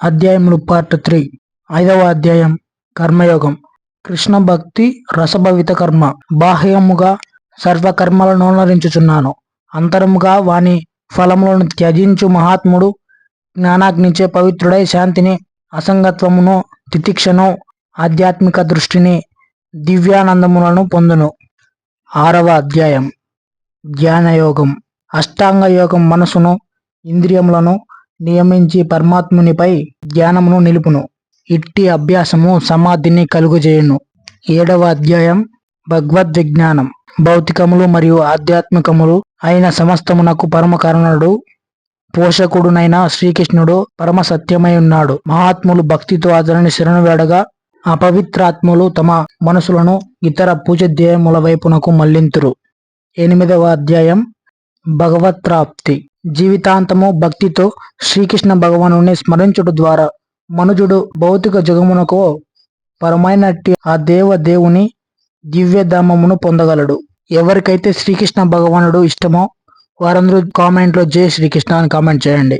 అధ్యాయములు part three. ఐదవ అధ్యాయం కర్మయోగం. కృష్ణ భక్తి రసభవిత కర్మ. బాహ్యముగా సర్వకర్మలను నరించుచున్నాను అంతరముగా వాని ఫలములను త్యజించు మహాత్ముడు జ్ఞానాగ్నిచే పవిత్రుడై శాంతిని అసంగత్వమును తితిక్షను ఆధ్యాత్మిక దృష్టిని దివ్యానందములను పొందును. ఆరవ అధ్యాయం. ధ్యానయోగం అష్టాంగ యోగం మనసును ఇంద్రియములను నియమించి పరమాత్మునిపై ధ్యానమును నిలుపును. ఇట్టి అభ్యాసము సమాధిని కలుగుజేయును. ఏడవ అధ్యాయం భగవద్విజ్ఞానం. భౌతికములు మరియు ఆధ్యాత్మికములు అయిన సమస్తమునకు పరమకరుణుడు పోషకుడునైన శ్రీకృష్ణుడు పరమ సత్యమై ఉన్నాడు. మహాత్ములు భక్తితో అతనిని శరణు వేడగా అపవిత్రాత్ములు తమ మనసులను ఇతర పూజధ్యేయముల వైపునకు మళ్ళింతురు. ఎనిమిదవ అధ్యాయం భగవత్ప్రాప్తి. జీవితాంతము భక్తితో శ్రీకృష్ణ భగవాను స్మరించుట ద్వారా మనుజుడు భౌతిక జగమునకు పరమైనట్టి ఆ దేవ దేవుని దివ్యధామమును పొందగలడు. ఎవరికైతే శ్రీకృష్ణ భగవానుడు ఇష్టమో వారందరూ కామెంట్లో జై శ్రీకృష్ణ అని కామెంట్ చేయండి.